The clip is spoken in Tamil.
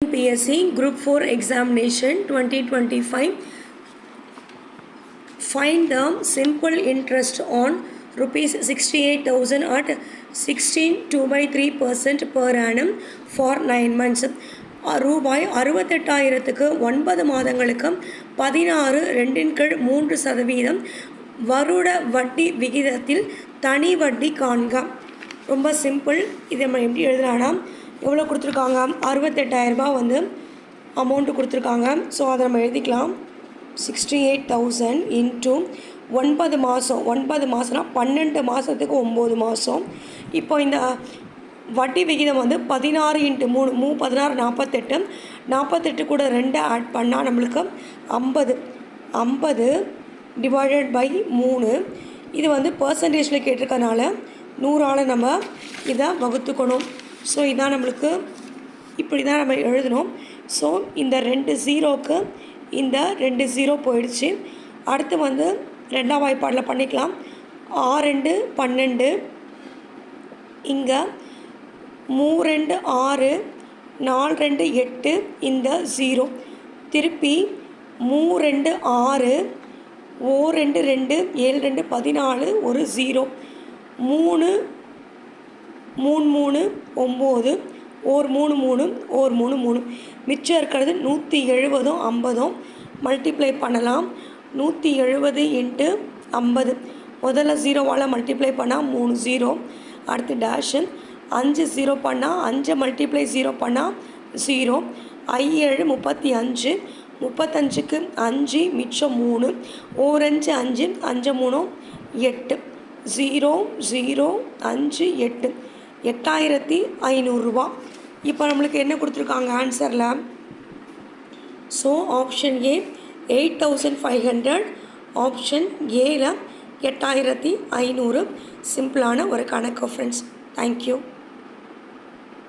PSC group four examination twenty twenty five find the simple interest on rupees sixty eight thousand at sixteen two by three percent per annum for 9 months ரூபாய் அறுபத்தெட்டாயிரத்துக்கு ஒன்பது மாதங்களுக்கு பதினாறு ரெண்டின் கீழ் மூன்று சதவீதம் வருட வட்டி விகிதத்தில் தனி வட்டி காண்க ரொம்ப சிம்பிள் இதை நம்ம எப்படி எழுதலாம்னா எவ்வளோ கொடுத்துருக்காங்க? அறுபத்தெட்டாயிரரூபா வந்து அமௌண்ட்டு கொடுத்துருக்காங்க. ஸோ அதை நம்ம எழுதிக்கலாம். சிக்ஸ்டி எயிட் தௌசண்ட் இன்ட்டு ஒன்பது மாதம் ஒன்பது மாதம்னா பன்னெண்டு மாதத்துக்கு ஒம்பது மாதம் இப்போ இந்த வட்டி விகிதம் வந்து பதினாறு இன்ட்டு மூணு மூ பதினாறு நாற்பத்தெட்டு நாற்பத்தெட்டு கூட ரெண்டு ஆட் பண்ணால் நம்மளுக்கு ஐம்பது. ஐம்பது டிவைடட் பை மூணு. இது வந்து பர்சன்டேஜில் கேட்டிருக்கனால நூறால் நம்ம இதை வகுத்துக்கணும். ஸோ இதான் நம்மளுக்கு இப்படி தான் நம்ம எழுதணும் ஸோ இந்த ரெண்டு ஜீரோக்கு இந்த ரெண்டு ஜீரோ போயிடுச்சு. அடுத்து வந்து ரெண்டாம் வாய்ப்பாடில் பண்ணிக்கலாம். ஆறு ரெண்டு பன்னெண்டு. இங்கே மூ ரெண்டு ஆறு. நாலு ரெண்டு எட்டு. இந்த ஜீரோ திருப்பி மூ ரெண்டு ஆறு. ஓ ரெண்டு ரெண்டு. ஏழு ரெண்டு பதினாலு. ஒரு ஜீரோ மூணு மூணு மூணு ஒம்பது ஓர் மூணு மூணு ஓர் மூணு மூணு. மிச்சம் இருக்கிறது நூற்றி எழுபதும் ஐம்பதும் மல்டிப்ளை பண்ணலாம். நூற்றி எழுபது இன்ட்டு ஐம்பது. முதல்ல ஜீரோவால் மல்டிப்ளை பண்ணால் மூணு ஜீரோ அடுத்து டேஷு அஞ்சு ஜீரோ பண்ணால் அஞ்சு மல்டிப்ளை ஜீரோ பண்ணால் ஜீரோ ஐ ஏழு முப்பத்தி அஞ்சு. முப்பத்தஞ்சுக்கு அஞ்சு மிச்சம் மூணு. ஓரஞ்சு அஞ்சு அஞ்சு. மூணு எட்டு. ஜீரோ ஜீரோ அஞ்சு எட்டு. எட்டாயிரத்தி ஐநூறுரூவா இப்போ நம்மளுக்கு என்ன கொடுத்துருக்காங்க ஆன்சரில்? So option A eight thousand five hundred option ஏல எட்டாயிரத்தி ஐநூறு. சிம்பிளான ஒரு கணக்கு ஃப்ரெண்ட்ஸ் தேங்க்யூ